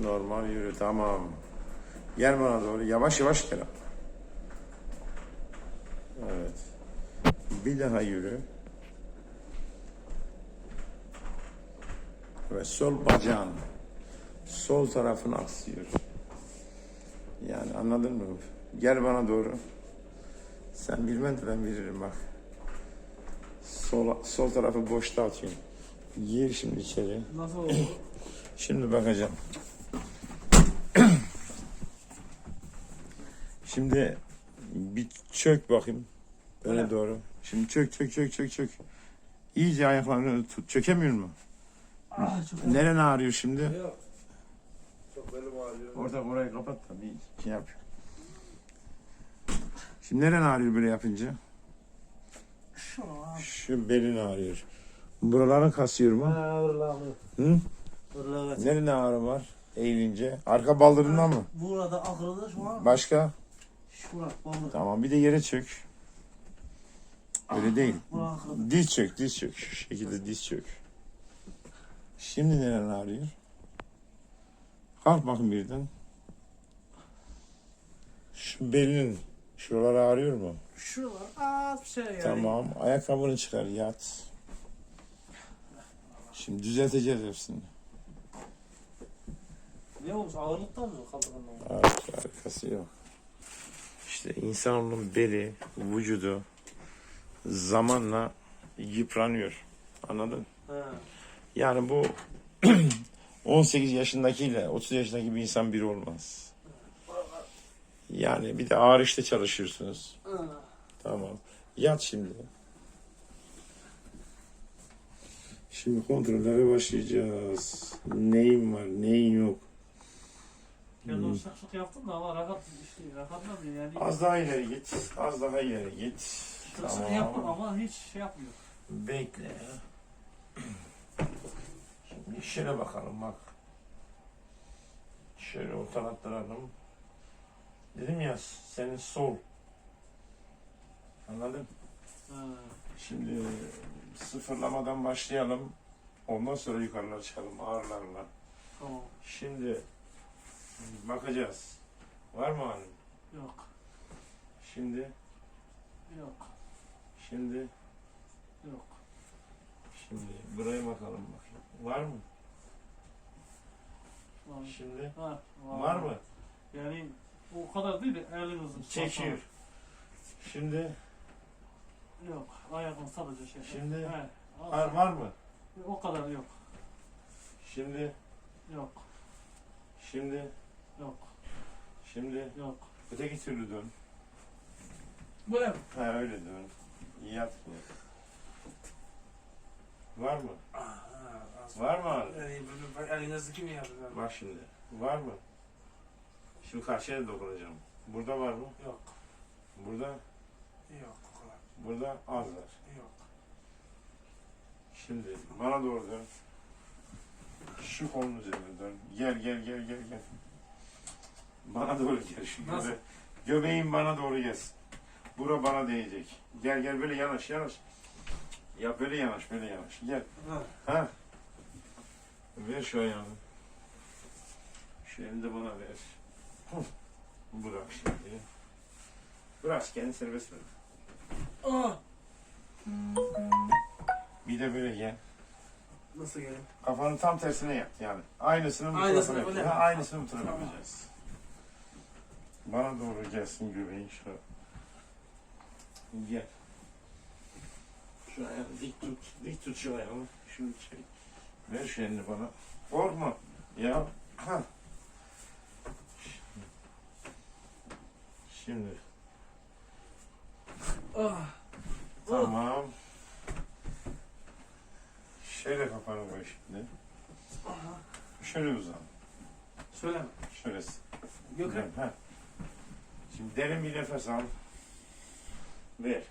Normal yürü tamam. Gel bana doğru. Yavaş yavaş gel. Evet. Bir daha yürü. Ve sol bacağın sol tarafını aksıyor. Yani anladın mı? Gel bana doğru. Sen bilmem de ben veririm bak. Sol, sol tarafı boşta atıyorum. Gir şimdi içeri. Nasıl oldu? Şimdi bakacağım. Şimdi bir çök bakayım. Öne Öyle. doğru. Şimdi çök çök çök çök çök. İyice ayaklarını tut. Çökemiyor mu? ah çok Neren ağrıyor şimdi? Yok. Çok belim ağrıyor. Orada orayı kapat da bir şey yap. Şimdi neren ağrıyor böyle yapınca? Abi. Şu belin ağrıyor. Buraların kasıyor mu? Ha Allah'ım. Hı? Evet. Nerede ağrı var? Eğilince. Arka baldırında mı? Burada akıllı şu an. Başka? Şura baldır. Tamam bir de yere çök. Öyle değil. Bura akıllı. Diz çök, diz çök. Şu şekilde diz çök. Şimdi neren ağrıyor? Kalk bakın birden. Şu belinin şuralar ağrıyor mu? Şuralar az bir şey yani. Tamam. Ayakkabını çıkar, yat. Şimdi düzelteceğiz hepsini. Ne olmuş ağırlıktan mı kaldırın? Arka, arkası yok. İşte insanın beli, vücudu zamanla yıpranıyor. Anladın? Ha. Yani bu 18 yaşındakiyle 30 yaşındaki bir insan biri olmaz. Yani bir de ağır işte çalışıyorsunuz. Ha. Tamam. Yat şimdi. Şimdi kontrollere başlayacağız. Neyin var, neyin yok. Kendi o şak şak yaptım da ama rahat işte rahatladı yani. Az daha ileri git. Az daha ileri git. Sık sık yapmam ama hiç şey yapmıyor. Bekle. Şimdi şöyle bakalım bak. Şöyle ortalattıralım. Dedim ya senin sol. Anladın? Ha. Şimdi sıfırlamadan başlayalım. Ondan sonra yukarılara çıkalım ağırlarla. Tamam. Şimdi bakacağız. Var mı ağrın? Yok. Şimdi, Yok. şimdi, Yok. şimdi buraya bakalım bakayım. Var mı? Var. Şimdi Var. var mı? Yani o kadar değil de elinizin. Çekiyor. Şimdi Yok. Ayağın sadece şey. Şimdi He. var, var mı? O kadar yok. Şimdi, Yok. şimdi, Yok. şimdi Yok. öteki türlü dön. Böyle mi? Ha öyle dön. Yat bu. Var mı? Var mı ağrı? Yani böyle elinizdeki mi yapıyor? Bak şimdi. Var mı? Şimdi karşıya da dokunacağım. Burada var mı? Yok. Burada, Yok. O kadar. burada az var. Yok. Şimdi bana doğru dön. Şu kolun üzerine dön. Gel gel gel gel gel. Bana doğru gel. Şu Nasıl? göbe- göbeğin bana doğru gelsin. Bura bana değecek. Gel gel böyle yanaş yanaş. Ya böyle yanaş böyle yanaş. Gel. Ha. Ha. Ver şu ayağını. Şu elini de bana ver. Bırak şimdi. Bırak kendini serbest bırak. Ah! Bir de böyle gel. Nasıl gelin? Kafanı tam tersine yap yani. Aynısını bu Aynısını tarafa yap. Ha, aynısını bu tarafa Tamam. yapacağız. Bana doğru gelsin göbeğin şu. Gel. Şu ayağını dik tut. Dik tut şu ayağını. Şunu çek. Ver şu elini bana. Korkma. Ya. Ha. Şimdi. Ah! Tamam. Şöyle kafanı koy şimdi. Aha. Şöyle uzan. Söyleme. Şöylesin. Gökhan. Ha. Şimdi derin bir nefes al. Ver.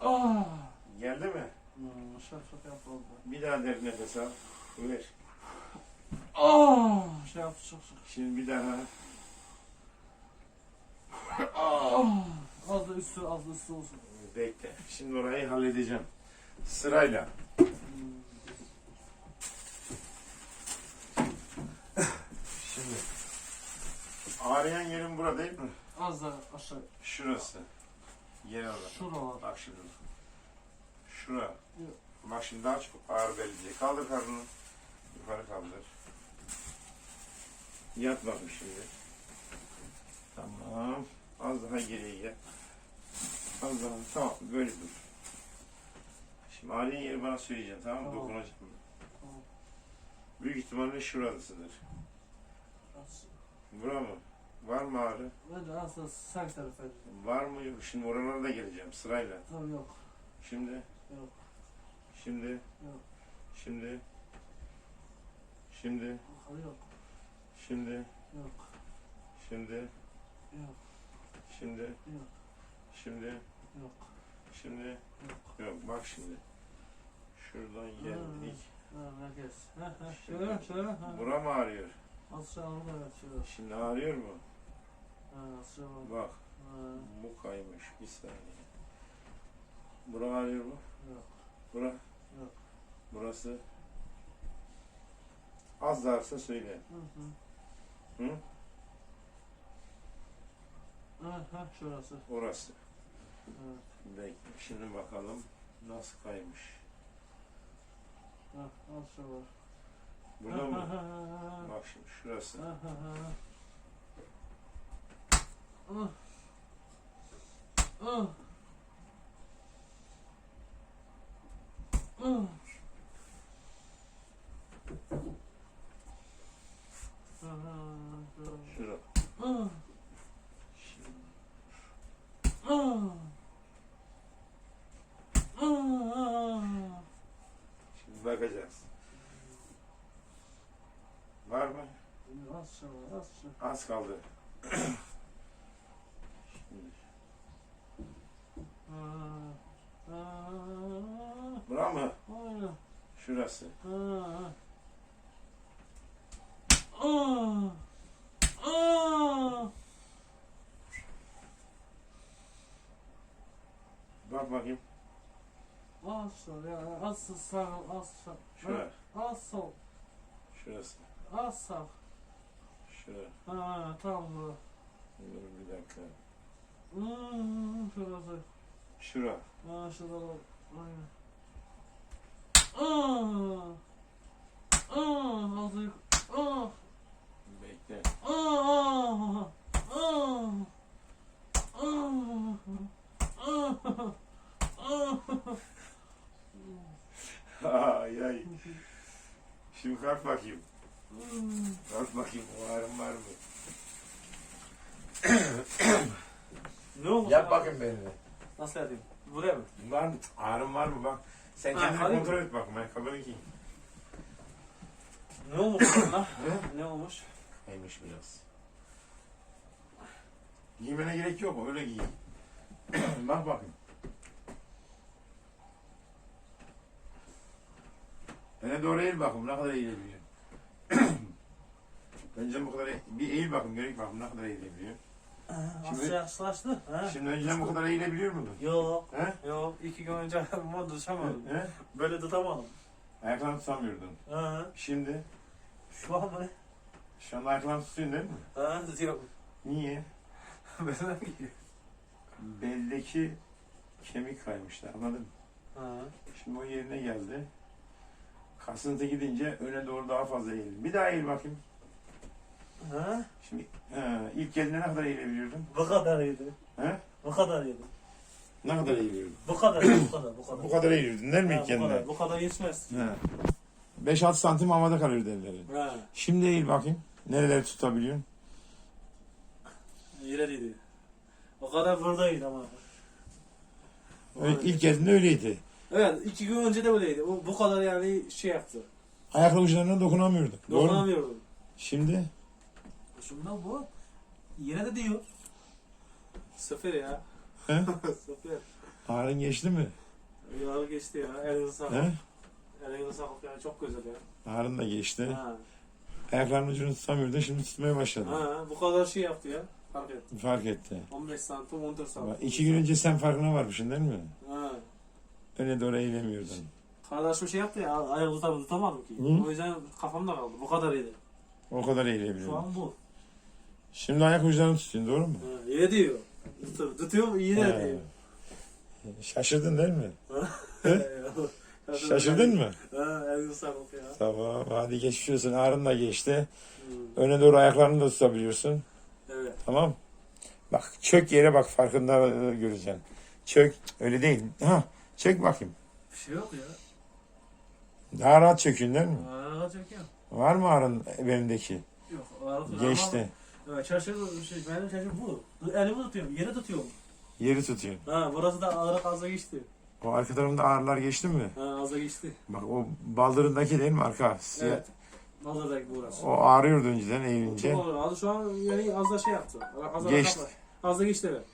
Ah! Geldi mi? Hmm, şak şak yapalım. Bir daha derin nefes al. Ver. Ah! Şey yaptı şak şak. Şimdi bir daha. Ah! Az da üstü az da üstü olsun. Bekle. Şimdi orayı halledeceğim. Sırayla. Hmm. Ağrıyan yerin burada değil mi? Az daha aşağı. Şurası. Yer olarak. Şuralar. Bak şimdi. Şura. Bak şimdi daha çok ağır belli. Kaldır karnını. Yukarı kaldır. Yat bakayım şimdi. Tamam. Az daha geriye gel. Az daha. Tamam. Böyle dur. Şimdi ağrıyan yeri bana söyleyeceksin tamam mı? Tamam. Dokunacağım. Tamam. Büyük ihtimalle şurasıdır. Az. Bura mı? Var mı ağrı? Bence aslında sağ tarafa. Var mı yok? Şimdi oralara da geleceğim sırayla. Tamam yok. Şimdi. Yok. Şimdi. Yok. Şimdi. Şimdi. Yok. Şimdi. Yok. Şimdi. Yok. Şimdi. Yok. Şimdi. Yok. Şimdi. Yok. Yok bak şimdi. Şuradan geldik. Merkez. Şöyle, şöyle. Ha. Bura mı ağrıyor? Aşağı şöyle. Şimdi ağrıyor mu? Bak. Bu kaymış. Bir saniye. Bura ağrıyor mu? yok. Bura? Yok. Burası? Az da ağrısa söyle. Hı hı. Hı? Ha, ha, şurası. Orası. Evet. Bekle. Şimdi bakalım nasıl kaymış. Ha, aşağı var. Burada mı? Bak şimdi şurası. Ha, ha, ha. Ah. Ah. Ah. Ha, ha, şöyle. Şura. Ah. Ah. Ah. Şimdi bakacağız. Var mı? Az şöyle. Az kaldı. Ah. Ah. Bura mı? Aynen. Şurası. Ah. Ah. Ah. Bak bakayım. Az sol ya, az sağ, az sağ. Şura. Az sol, Şurası. az sağ. Şura. Ha, tamam bu. Dur bir dakika. Hmm, şurası. Şura. Ha, şurada da. Aynen. Ah. Ah, azıcık. Ah. Bekle. Ah. Ah. Ah. Ah. Ah. ay ay. Şimdi kalk bakayım. Hmm. Kalk bakayım. O ağrın var mı? Ne olmuş? Yap bakayım beni. Nasıl yapayım? Buraya mı? Var mı? Ağrın var mı? Bak. Sen Ha, kendini kontrol et bakayım. Ayakkabını giy. Ne olmuş sana? ne olmuş? Neymiş biraz. Giymene gerek yok. Öyle giy. Bak bakayım. Öne doğru eğil bakayım. Ne kadar eğilebiliyor. Bence bu kadar eğ- bir eğil bakayım. Gerek bakayım. Ne kadar eğilebiliyor. Şimdi- yaklaştı? Ha? Şimdi önceden bu kadar eğilebiliyor muydun? Yok. He? Yok. iki gün önce ben tutamadım. He? Böyle tutamadım. Ayaklarını tutamıyordun. Ha. Şimdi Şu an mı? şu anda ayaklarını tutuyorsun değil mi? Ha tutuyorum. Niye? Mi gidiyor? Beldeki kemik kaymıştı anladın mı? Ha. Şimdi o yerine geldi. Kasıntı gidince öne doğru daha fazla eğil. Bir daha eğil bakayım. Ha? Şimdi he, ilk geldiğinde ne kadar eğilebiliyordun? Bu kadar iyiydi. He? Bu kadar iyiydi. Ne kadar eğiliyordun? Bu kadar, bu kadar, bu kadar. Bu kadar eğiliyordun değil mi Ha, ilk bu kadar, bu kadar yetmez. He. 5-6 santim havada kalıyordu ellerin. Ha. Şimdi eğil bakayım. Nereleri tutabiliyorsun? İleriydi. O kadar buradaydı ama. Öyle, ilk geldiğinde öyleydi. Evet, iki gün önce de böyleydi. O bu kadar yani şey yaptı. Ayak uçlarına dokunamıyordun. Doğru mu? Dokunamıyordum. Şimdi Şundan bu. Yine de diyor. Sıfır ya. he? Sıfır. ağrın geçti mi? Yağlı geçti ya. Elinize sağlık. He? Elinize sağlık yani çok güzel ya. Ağrın da geçti. Ha. Ayaklarının ucunu tutamıyordun. Şimdi tutmaya başladın. ha. Bu kadar şey yaptı ya. Fark et. Fark etti. 15 santim, 14 santim. Bak, iki gün önce sen farkına varmışsın değil mi? Ha. Öne doğru eğilemiyordun. Kardeşim şey yaptı ya. Ayağı tutamadım, tutamadım ki. Hı? O yüzden kafamda kaldı. Bu kadar iyiydi. O kadar Şu eğilebiliyordun. an bu. Şimdi ayak uçlarını tutun doğru mu? Ha, iyi diyor. Tut- Tutuyor mu? İyi de diyor. Şaşırdın değil mi? Şaşırdın mı? Ha, elini ya. Tamam hadi geçmiş olsun. Ağrın da geçti. Hmm, Öne doğru ayaklarını da tutabiliyorsun. Evet. Tamam. Bak çök yere bak farkında e, göreceksin. Çök. Öyle değil. Ha, çök bakayım. Bir şey yok ya. Daha rahat çökün değil mi? Ağrı çekiyor. Var mı ağrın benimdeki? Yok tutuyor. Geçti. Evet, şaşırdım. Şey, benim şaşırdım bu. Elimi tutuyorum. Yere tutuyorum. Yeri tutuyor. Ha burası da ağrı fazla geçti. O arka tarafında ağrılar geçti mi? Ha ağza geçti. Bak o baldırındaki değil mi arka? Siyah. Evet. Nazardaki burası. O ağrıyordu önceden eğilince. Çok ağrı. Az şu an yani az da şey yaptı. Az da Geçti. rahatladı. Az da geçti evet.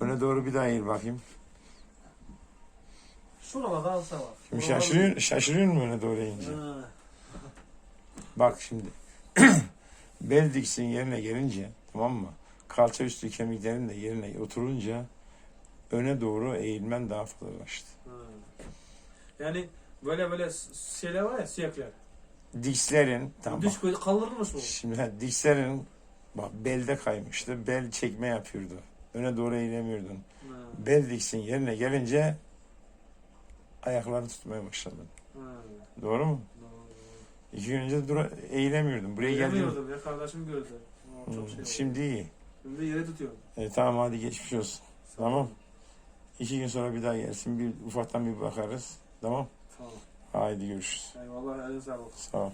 Öne doğru bir daha eğil bakayım. Şuralarda alsa var. Şimdi şaşırıyorsun, şaşırıyorsun mu öne doğru eğince? Ha. Bak şimdi. Bel diksin yerine gelince tamam mı? Kalça üstü kemiklerin de yerine oturunca öne doğru eğilmen daha fazlalaştı. Ha. Yani böyle böyle şeyler var ya siyaklar. Dikslerin tamam. Düş koy kaldırılmış mı? Şimdi dikslerin bak belde kaymıştı. Bel çekme yapıyordu. Öne doğru eğilemiyordun. Ha. Bel diksin yerine gelince ayaklarını tutmaya başladın. Ha. Doğru mu? İki gün önce dura, eğilemiyordun. Buraya geldin. Yemiyordum ya kardeşim gördü. Çok Hmm, şey oldu. Şimdi iyi. Şimdi yere tutuyorum. E, tamam hadi geçmiş olsun. Tamam. İki gün sonra bir daha gelsin. Bir ufaktan bir bakarız. Tamam. Tamam. Haydi görüşürüz. Eyvallah elinize sağlık. Sağ ol.